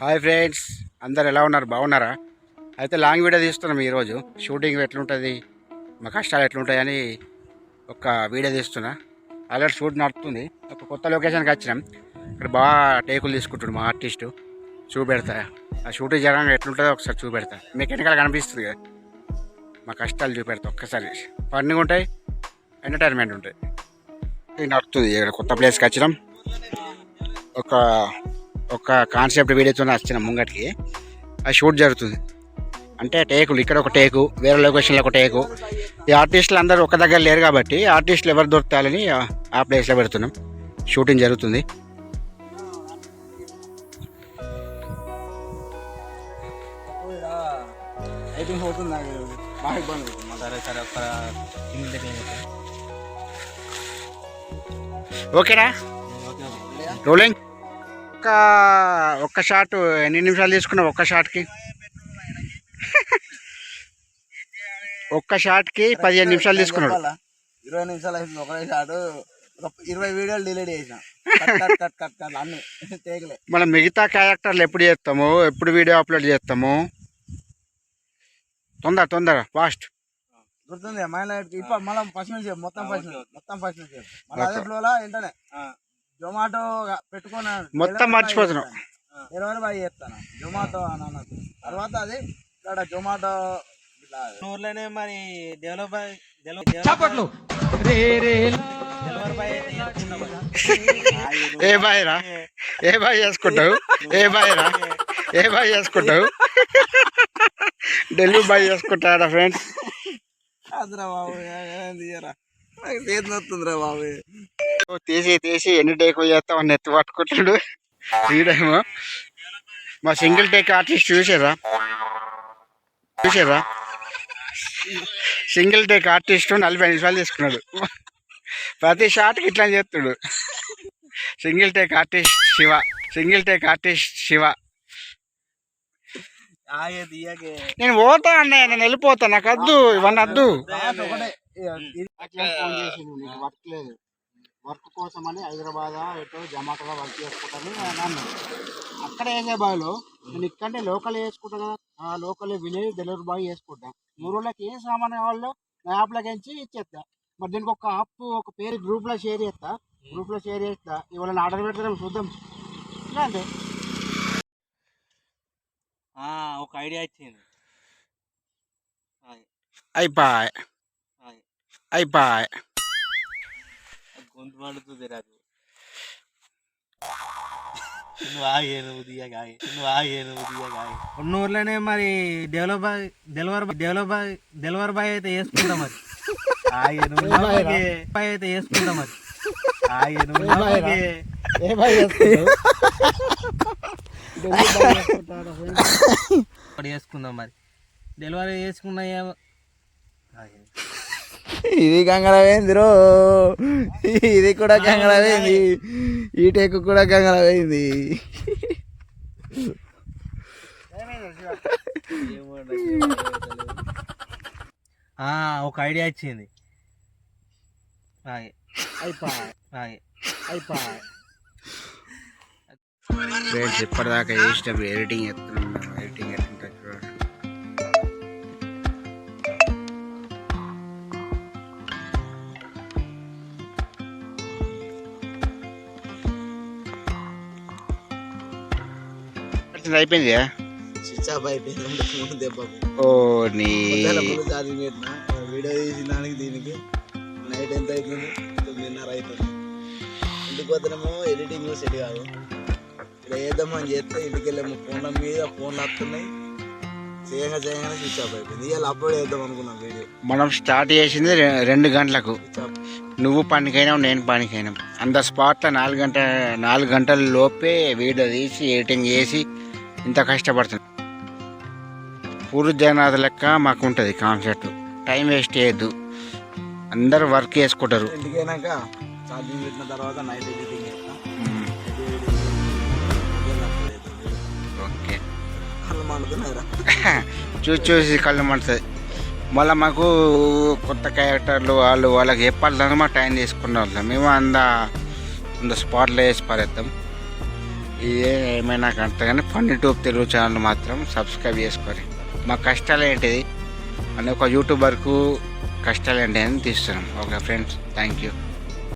Hi friends అందరు ఎలా ఉన్నారు? బాగున్నారా? అయితే లాంగ్ వీడియో తీస్తున్నాం ఈరోజు. షూటింగ్ ఎట్లుంటుంది? మా కష్టాలు ఎట్లుంటాయని ఒక వీడియో తీస్తున్నా. ఆల్రెడీ షూట్ నడుస్తుంది ఒక కొత్త లొకేషన్కి వచ్చినాం. ఇక్కడ బాగా టేకులు తీసుకుంటున్నాడు మా ఆర్టిస్టు. చూపెడతా. ఆ షూటింగ్ జరగడం ఎట్లుంటుందో ఒకసారి చూపెడతా. మీకు వెనకాల కనిపిస్తుంది కదా? మా కష్టాలు చూపెడతా ఒక్కసారి. ఫన్గా ఉంటాయి ఎంటర్టైన్మెంట్ ఉంటాయి. నడుతుంది నడుస్తుంది ఇక్కడ కొత్త ప్లేస్కి వచ్చినాం. ఒక ఒక కాన్సెప్ట్ వీడియోతో వచ్చిన ముంగటికి. ఆ షూట్ జరుగుతుంది. అంటే టేకులు ఇక్కడ ఒక టేకు వేరే లొకేషన్లో ఒక టేకు. ఈ ఆర్టిస్టులు అందరూ ఒక దగ్గర లేరు కాబట్టి ఆర్టిస్టులు ఎవరు దొరుకుతారని ఆ- ప్లేస్లో పెడుతున్నాం. షూటింగ్ జరుగుతుంది. సరే సరే ఓకేనా? రోలింగ్ ఒక ఒక్క షాట్ ఎన్ని నిమిషాలు తీసుకున్నావు ఒక్క షాట్కి? ఒక్క షాట్కి పదిహేను నిమిషాలు తీసుకున్నాడు. ఇరవై నిమిషాలు అయిపోయింది ఒకటే షాట్. ఇరవై వీడియోలు డిలీట్ చేసిన. Cut cut cut cut cut అన్ని తేగలే మనం మిగతా క్యారెక్టర్లు ఎప్పుడు చేస్తాము? ఎప్పుడు వీడియో అప్లోడ్ చేస్తాము? తొందర తొందర ఫాస్ట్. గుర్తుంది మైండ్ లైట్ ఇప్పుడు మళ్ళీ ఫస్ట్ నుంచి మొత్తం ఫస్ట్ నుంచి మొత్తం ఫస్ట్ నుంచి. మళ్ళీ అదే ఫ్లోలో ఏంటనే జొమాటో పెట్టుకుని మొత్తం మర్చిపోతున్నావు. డెలివరీ బాయ్ చేస్తాను. జొమాటో అని అన్నది తర్వాత అది ఇక్కడ జొమాటో ఊర్లోనే మరి డెవలప్ చప్పట్లు. డెలివరీ. ఏ బాయ్ రా? ఏ బాయ్ చేసుకుంటావు? ఏ బాయ్ రా? ఏ బాయ్ చేసుకుంటావు? ఢిల్లీ బాయ్ చేసుకుంటారా ఫ్రెండ్స్ అదిరా బాబు ఏం తీయరా? నాకు చేతి నొత్తుందిరా బాబు. తీసి తీసి ఎన్ని టేక్ చేస్తావు అని ఎత్తి పట్టుకుంటాడు వీడేమో మా సింగిల్ టేక్ ఆర్టిస్ట్ చూసారా? చూసారా? సింగిల్ టేక్ ఆర్టిస్ట్ నలభై నిమిషాలు తీసుకున్నాడు. ప్రతి షాట్కి ఇట్లా చేస్తాడు single take artist Shiva single take artist Shiva. నేను పోతా అన్నయ్య నేను వెళ్ళిపోతా. నాకు వద్దు ఇవన్నీ వద్దు వర్క్ లేదు వర్క్ కోసం అని హైదరాబాద్ ఎటో జమాటోలో వర్క్ చేసుకుంటాను అని అన్నాడు అక్కడ వేసే బాయ్లో నేను ఇక్కడే లోకల్ వేసుకుంటా కదా. ఆ లోకల్ విలేజ్ డెలివరీ బాయ్ వేసుకుంటా. మూడు రోజులకి ఏ సామాన్ కావాలో నా యాప్లోకి ఎంచి ఇచ్చేస్తా. మరి దీనికి ఒక యాప్ ఒక పేరు గ్రూప్లో షేర్ చేస్తా. గ్రూప్లో షేర్ చేస్తా. ఇవాళ ఆర్డర్ పెడతాం చూద్దాం. ఇలా అంతే. ఆ, ఒక ఐడియా వచ్చింది ఆగే, అయిపోయి. అయిపోయి గొంతు పడుతుంది నాకు. నువ్వు ఆగే నువ్వు ఆగే నువ్వు ఆగే నువ్వు ఆగే. ఉన్న ఊర్లోనే మరి develop boy delivery develop boy delivery boy అయితే వేసుకుంటాం మరి. ఆగే నువ్వు. బాయ్ అయితే వేసుకుంటాం మరి. ఆగే నువ్వు. ఏ బాయ్ వేసుకుందాం మరి. డెలివరీ చేసుకున్నా. ఇది కంగళమైంది రో ఇది కూడా కంగళమైంది ఈ టేకు కూడా ఆ, ఒక ఐడియా ఫ్రెండ్స్ ఇప్పటిదాకా చేసేటప్పుడు ఎడిటింగ్ ఎత్తున్నాను ఇది అయిపోయింది స్విచ్ ఆఫ్ అయిపోయింది. ఓ నీ ఛార్జింగ్ పెట్టిన వీడియో తీసిన దానికి దీనికి నైట్ ఎంత అవుతుంది తొమ్మిదిన్నర అవుతుంది ఇంటికి వద్దనేమో ఎడిటింగ్ సెట్ కాదు. ఇక్కడ వేద్దామని చేస్తే ఇంటికి వెళ్ళేమో. ఫోన్ల మీద ఫోన్లు వస్తున్నాయి. చేయంగా చేయంగానే స్విచ్ ఆఫ్ అయిపోయింది. ఇవాళ అప్లోడ్ చేద్దాం అనుకున్నాం వీడియో. మనం స్టార్ట్ చేసింది రెండు గంటలకు. నువ్వు పనికైనావు నేను పనికైనా. అంత స్పాట్లో నాలుగు గంట నాలుగు గంటల లోపే వీడియో తీసి ఎడిటింగ్ చేసి ఇంత కష్టపడుతుంది పూర్వ జనాథ లెక్క మాకు ఉంటుంది కాన్సెప్ట్ టైం వేస్ట్ చేయొద్దు. అందరూ వర్క్ చేసుకుంటారు. ఓకే చూసి చూసి కళ్ళు మండుతుంది మళ్ళీ మాకు కొత్త క్యారెక్టర్లు వాళ్ళు వాళ్ళకి చెప్పాలని మాకు టైం తీసుకున్న వాళ్ళం. మేము అంద అంద స్పాట్లో వేసి పారేద్దాం. ఇదే ఏమైనా అంత కానీ ఫన్ యూట్యూబ్ తెలుగు ఛానల్ మాత్రం సబ్స్క్రైబ్ చేసుకోరి మా కష్టాలు ఏంటిది? అని ఒక యూట్యూబర్కు కష్టాలు ఏంటి అని తీస్తున్నాం. Okay friends thank you.